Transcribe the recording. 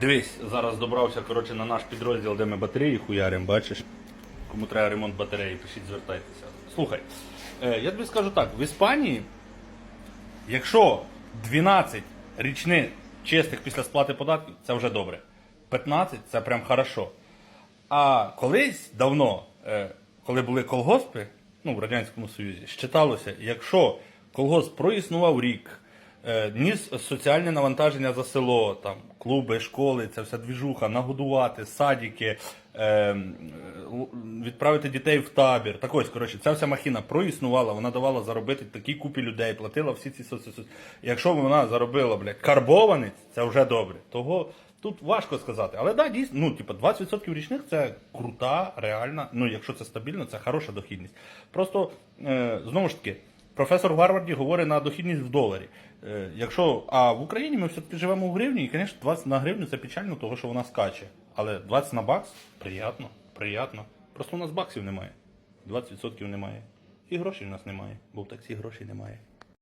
Дивись, зараз добрався коротше, на наш підрозділ, де ми батареї хуяримо, бачиш? Кому треба ремонт батареї, пишіть, звертайтеся. Слухай, е, я тобі скажу так, в Іспанії, якщо 12 річних чистих після сплати податків, це вже добре. 15 це прям хорошо. А колись давно, е, коли були колгоспи, ну, в Радянському Союзі, считалося, якщо колгосп проіснував рік, ніс соціальне навантаження за село, там, клуби, школи, це вся двіжуха, нагодувати, садики, е, відправити дітей в табір. Так ось, коротше, ця вся махіна проіснувала, вона давала заробити такій купі людей, платила всі ці соці. Якщо вона заробила, блядь, карбованець, це вже добре. Того Тут важко сказати, але да, дійсно, ну, типу, 20% річних це крута, реальна, ну, якщо це стабільно, це хороша дохідність. Просто, е, знову ж таки, професор Гарварді говорить на дохідність в доларі. Е, якщо, а в Україні ми все-таки живемо в гривні, і, звісно, 20 на гривню це печально, того, що вона скаче. Але 20 на бакс приємно, приємно. Просто у нас баксів немає. 20% немає. І грошей у нас немає, бо в таксі грошей немає.